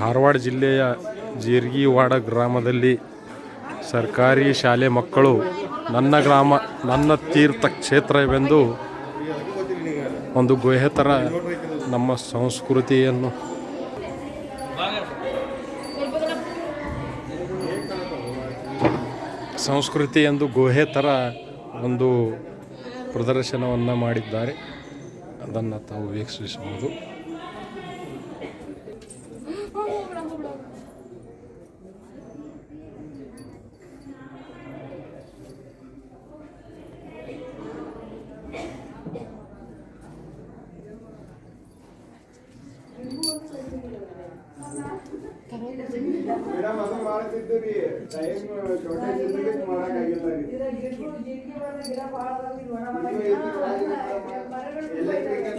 ಧಾರವಾಡ ಜಿಲ್ಲೆಯ ಜೀರ್ಗಿವಾಡ ಗ್ರಾಮದಲ್ಲಿ ಸರ್ಕಾರಿ ಶಾಲೆ ಮಕ್ಕಳು ನನ್ನ ಗ್ರಾಮ, ನನ್ನ ತೀರ್ಥ ಕ್ಷೇತ್ರವೆಂದು ಒಂದು ಗುಹೆತರ ನಮ್ಮ ಸಂಸ್ಕೃತಿಯನ್ನು ಸಂಸ್ಕೃತಿ ಎಂದು ಗುಹೆ ಥರ ಒಂದು ಪ್ರದರ್ಶನವನ್ನು ಮಾಡಿದ್ದಾರೆ. ಅದನ್ನು ತಾವು ವೀಕ್ಷಿಸಬಹುದು.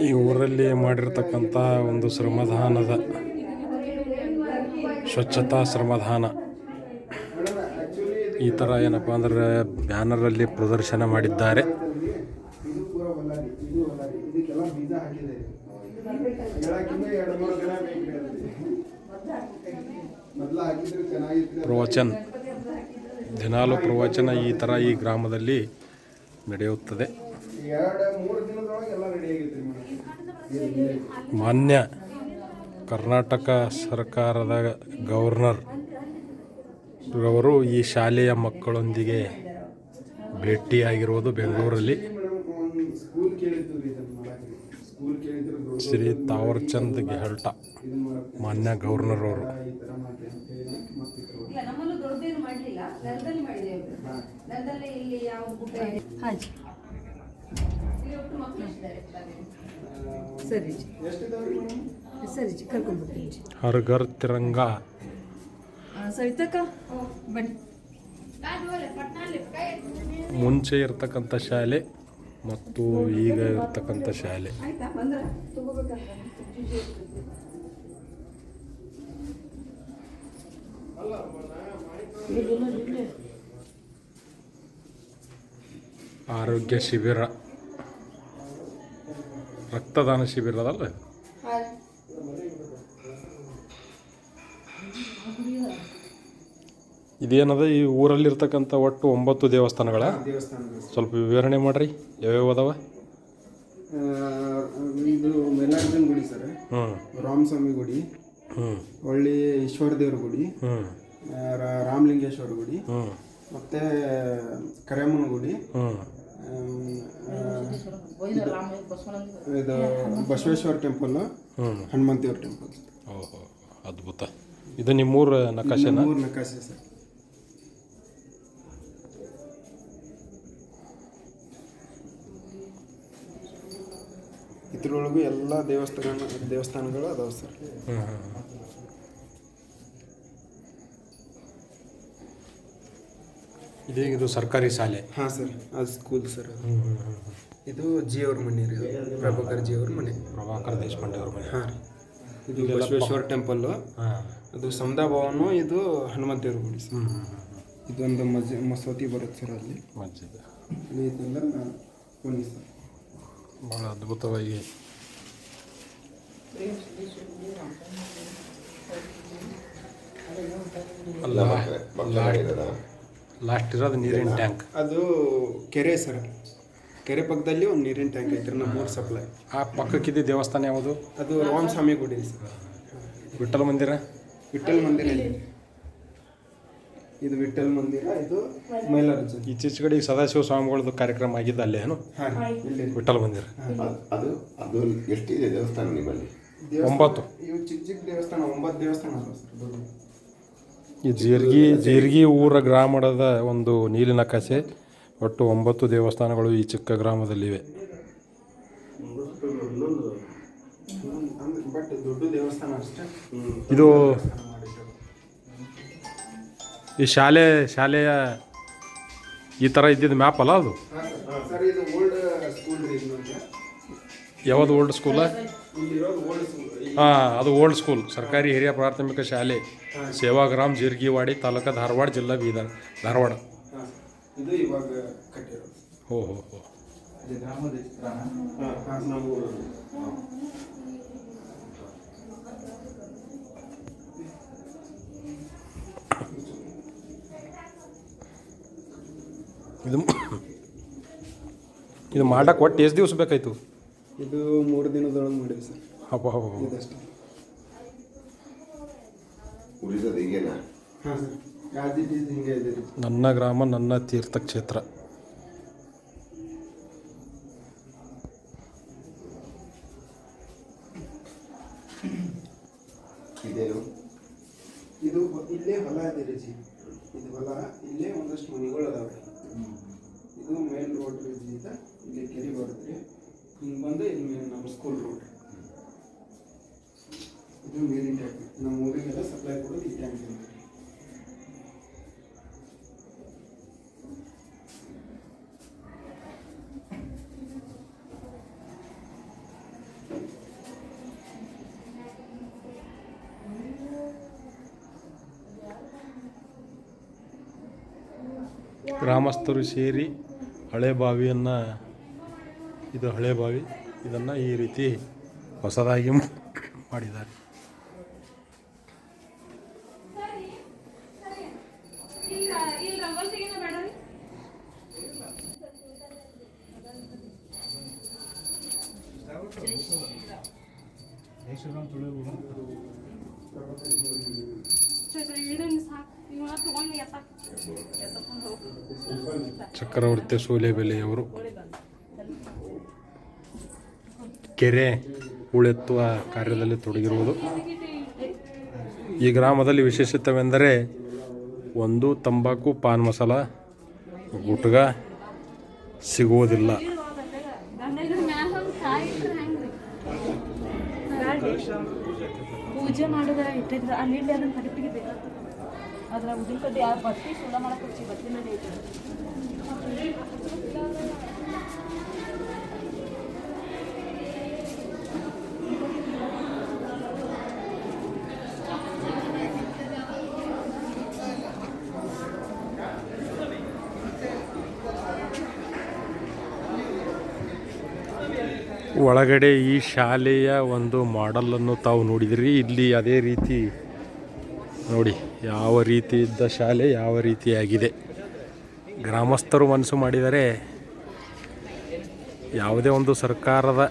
ಈ ಊರಲ್ಲಿ ಮಾಡಿರ್ತಕ್ಕಂಥ ಒಂದು ಶ್ರಮದಾನದ ಸ್ವಚ್ಛತಾ ಶ್ರಮದಾನ ಈ ಥರ ಏನಪ್ಪ ಅಂದ್ರೆ ಬ್ಯಾನರಲ್ಲಿ ಪ್ರದರ್ಶನ ಮಾಡಿದ್ದಾರೆ. ಪ್ರವಚನ. ದಿನಾಲು ಪ್ರವಚನ ಈ ಥರ ಈ ಗ್ರಾಮದಲ್ಲಿ ನಡೆಯುತ್ತದೆ. ಮಾನ್ಯ ಕರ್ನಾಟಕ ಸರ್ಕಾರದ ಗವರ್ನರ್ ರವರು ಈ ಶಾಲೆಯ ಮಕ್ಕಳೊಂದಿಗೆ ಭೇಟಿಯಾಗಿರುವುದು ಬೆಂಗಳೂರಲ್ಲಿ. ಶ್ರೀ ತಾವರ್ಚಂದ್ ಗೆಹಲ್ಟ ಮಾನ್ಯ ಗವರ್ನರ್ ಅವರು. ಸರಿ. ಸರಿ ಜಿ ಹರ್ ಘರ್ ತಿರಂಗ ಆ, ಸವಿತಕ್ಕ ಬನ್ನಿ. ಮುಂಚೆ ಇರ್ತಕ್ಕಂಥ ಶಾಲೆ ಮತ್ತು ಈಗ ಇರ್ತಕ್ಕಂಥ ಶಾಲೆ. ಆಯ್ತಾ? ಬಂದ್ರ? ತಗೋಬೇಕಂತ ಆರೋಗ್ಯ ಶಿಬಿರ. ರಕ್ತದಾನ ಶಿಬಿರ ಅದಲ್ಲ ಇದು? ಇದೇನದ ಈ ಊರಲ್ಲಿರ್ತಕ್ಕಂಥ ಒಟ್ಟು ಒಂಬತ್ತು ದೇವಸ್ಥಾನಗಳ? ದೇವಸ್ಥಾನಗಳು. ಸ್ವಲ್ಪ ವಿವರಣೆ ಮಾಡ್ರಿ ಯಾವ್ಯಾವ ಅದಾವ? ಇದು ಮೈಲಾರ್ಜುನ್ ಗುಡಿ ಸರ್. ಹ್ಞೂ ರಾಮಸ್ವಾಮಿ ಗುಡಿ. ಹ್ಞೂ ಹೊಳ್ಳಿ ಈಶ್ವರ ದೇವ್ರ ಗುಡಿ ಹ್ಞೂ ರಾಮಲಿಂಗೇಶ್ವರ ಗುಡಿ. ಹ್ಞೂ ಮತ್ತೆ ಕರೆಯಮ್ಮನ ಗುಡಿ. ಹ್ಞೂ ಇದು ಬಸವೇಶ್ವರ ಟೆಂಪಲ್ ಹ್ಞೂ ಹನುಮಂತೇವ್ರ ಟೆಂಪಲ್ ಓಹೋ ಅದ್ಭುತ. ಇದು ನಿಮ್ಮೂರ ನಕಾಶೆನ ಮೂರು ನಕಾಶೆ ಸರ್. ಇದ್ರೊಳಗೂ ಎಲ್ಲ ದೇವಸ್ಥಾನ ದೇವಸ್ಥಾನಗಳು ಅದಾವ ಸರ್ ಹ್ಞೂ ಹ್ಞೂ ಇದೇ ಇದು ಸರ್ಕಾರಿ ಶಾಲೆ. ಹಾಂ ಸರ್ ಅದು ಸ್ಕೂಲ್ ಸರ್ ಇದು ಜಿ ಅವ್ರ ಮನೆ ರೀ ಪ್ರಭಾಕರ್ ಜಿ ಅವ್ರ ಮನೆ. ಪ್ರಭಾಕರ್ ದೇಶಪಾಂಡೆ ಅವ್ರ ಮನೆ. ಹಾಂ ರೀ. ಇದು ಬಸವೇಶ್ವರ ಟೆಂಪಲ್ಲು ಹಾಂ. ಅದು ಸಮದಾ ಭವನು ಇದು ಹನುಮಂತೇವ್ರ ಗುಡಿ ಸರ್. ಇದೊಂದು ಮಜ ಮಸೂತಿ ಬರುತ್ತೆ ಸರ್ ಅಲ್ಲಿ. ಮಸ್ಜಿದ್. ಇಲ್ಲಿ ಇದೆಲ್ಲ ಸರ್. ಭಾಳ ಅದ್ಭುತವಾಗಿ. ಅಲ್ಲ ಲಾಸ್ಟ್ ಇರೋದು ನೀರಿನ ಟ್ಯಾಂಕ್. ಅದು ಕೆರೆ ಸರ್. ಕೆರೆ ಪಕ್ಕದಲ್ಲಿ ಒಂದು ನೀರಿನ ಟ್ಯಾಂಕ್ ಐತ್ರಿ ನಮ್ಮ ಮೂರು ಸಪ್ಲೈ. ಆ ಪಕ್ಕಕ್ಕಿದ್ದ ದೇವಸ್ಥಾನ ಯಾವುದು? ಅದು ರಾಮಸ್ವಾಮಿ ಗುಡಿ ಸರ್. ವಿಠಲ್ ಮಂದಿರ? ವಿಠಲ್ ಮಂದಿರ ಇಲ್ಲಿ. ಇದು ವಿಠಲ್ ಮಂದಿರ ಇದು ಮೈಲಾರಜನ್. ಇತ್ತೀಚೆಗಡೆ ಈಗ ಸದಾಶಿವ ಸ್ವಾಮಿಗಳದು ಕಾರ್ಯಕ್ರಮ ಆಗಿದ್ದು ಅಲ್ಲೇನು ಏನು? ಹಾಂ ಇಲ್ಲಿ. ವಿಠಲ ಮಂದಿರ. ಅದು ಅದು ಎಷ್ಟಿದೆ ದೇವಸ್ಥಾನ ನಿಮ್ಮಲ್ಲಿ? ಒಂಬತ್ತು. ಇವು ಚಿಕ್ಕ ಚಿಕ್ಕ ದೇವಸ್ಥಾನ ಒಂಬತ್ತು ದೇವಸ್ಥಾನ ಈ ಜೀರ್ಗಿ ಜೀರ್ಗಿ ಊರ ಗ್ರಾಮದ ಒಂದು ನೀರಿನ ಕಸೆ ಒಟ್ಟು ಒಂಬತ್ತು ದೇವಸ್ಥಾನಗಳು ಈ ಚಿಕ್ಕ ಗ್ರಾಮದಲ್ಲಿವೆ. ಇದು ಈ ಶಾಲೆ ಶಾಲೆಯ ಈ ಥರ ಇದ್ದಿದ್ದು ಮ್ಯಾಪ್ ಅಲ್ಲ ಅದು? ಯಾವ್ದು ಓಲ್ಡ್ ಸ್ಕೂಲ್. ಹಾಂ ಅದು ಓಲ್ಡ್ ಸ್ಕೂಲ್ ಸರ್ಕಾರಿ ಹಿರಿಯ ಪ್ರಾಥಮಿಕ ಶಾಲೆ. ಸೇವಾಗ್ರಾಮ್ ಜೀರ್ಗಿವಾಡಿ ತಾಲೂಕು ಧಾರವಾಡ ಜಿಲ್ಲಾ ಬೀದರ್ ಧಾರವಾಡ. ಇದು ಹೋ ಹೋ ಹೋ. ಇದು ಇದು ಮಾಡಕ್ಕೆ ಒಟ್ಟು ಎಷ್ಟು ದಿವಸ ಬೇಕಾಯಿತು? ಇದು ಮೂರು ದಿನದೊಳಗೆ ಮಾಡಿದ್ವಿ ಸರ್. ಹಬ್ಬ ಹಬ್ಬ ಹಬ್ಬ. ಇದಷ್ಟೇ ಉಳಿದದ್ದು ಈಗೇನಾ ಹಾಂ ಸರ್. ಇದ್ದಿದ್ದು ಹಿಂಗೆ ಇದೆ. ರೀ ನನ್ನ ಗ್ರಾಮ ನನ್ನ ತೀರ್ಥಕ್ಷೇತ್ರ. ಇದೇನು? ಇದು ಇಲ್ಲೇ ಹೊಲ ಇದೆ ರೀ ಜಿ. ಇದು ಹೊಲ ಇಲ್ಲೇ ಒಂದಷ್ಟು ಮನೆಗಳು ಅದಾವೆ. ಇದು ಮೇನ್ ರೋಡ್ ರೀ ಜಿ. ಇದು. ಇಲ್ಲಿ ಕೆರೆ ಬರುತ್ತೆ. ಹಿಂಗೆ ಬಂದು ಇಲ್ಲಿ ನಮ್ಮ ಸ್ಕೂಲ್ ರೋಡ್ ಇದು ನೀರಿನ ಟ್ಯಾಂಕ್ ನಮ್ಮ ಊರಿಗೆಲ್ಲ ಸಪ್ಲೈ ಕೊಡೋದು ಈ ಟ್ಯಾಂಕ್ ಗ್ರಾಮಸ್ಥರು ಸೇರಿ ಹಳೆ ಬಾವಿಯನ್ನು, ಇದು ಹಳೆ ಬಾವಿ, ಇದನ್ನು ಈ ರೀತಿ ಹೊಸದಾಗಿ ಮಾಡಿದ್ದಾರೆ. ಚಕ್ರವರ್ತಿ ಸೂಲೆಬೆಲೆಯವರು. ಕೆರೆ ಹೂಳೆತ್ತುವ ಕಾರ್ಯದಲ್ಲಿ ತೊಡಗಿರುವುದು. ಈ ಗ್ರಾಮದಲ್ಲಿ ವಿಶೇಷತೆವೆಂದರೆ ಒಂದು ತಂಬಾಕು, ಪಾನ್ ಮಸಾಲ, ಗುಟ್ಗ ಸಿಗುವುದಿಲ್ಲ. ಪೂಜೆ ಮಾಡಿದ್ರೆ ಇಟ್ಟಿದ್ರೆ ಅಲ್ಲಿ ಅದನ್ನು ಹರಿಪಿಗೆ ಬೇಕಾಗ್ತದೆ. ಅದ್ರ ಉದ್ದಿನ ಕಡ್ಡಿ ಆ ಬತ್ತಿ ಸುಲ ಮಾಡಕ್ಕೆ ಹಚ್ಚಿ ಬತ್ತಿನಲ್ಲಿ ಐತಿ ಒಳಗಡೆ ಈ ಶಾಲೆಯ ಒಂದು ಮಾಡೆಲನ್ನು ತಾವು ನೋಡಿದಿರಿ. ಇಲ್ಲಿ ಅದೇ ರೀತಿ ನೋಡಿ, ಯಾವ ರೀತಿ ಇದ್ದ ಶಾಲೆ ಯಾವ ರೀತಿಯಾಗಿದೆ ಗ್ರಾಮಸ್ಥರು ಮನಸ್ಸು ಮಾಡಿದರೆ ಯಾವುದೇ ಒಂದು ಸರ್ಕಾರದ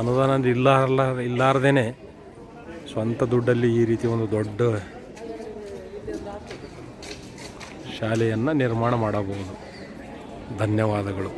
ಅನುದಾನ ಇಲ್ಲಾರಲ್ಲ ಇಲ್ಲಾರ್ದೇ ಸ್ವಂತ ದುಡ್ಡಲ್ಲಿ ಈ ರೀತಿ ಒಂದು ದೊಡ್ಡ ಶಾಲೆಯನ್ನು ನಿರ್ಮಾಣ ಮಾಡಬಹುದು. ಧನ್ಯವಾದಗಳು.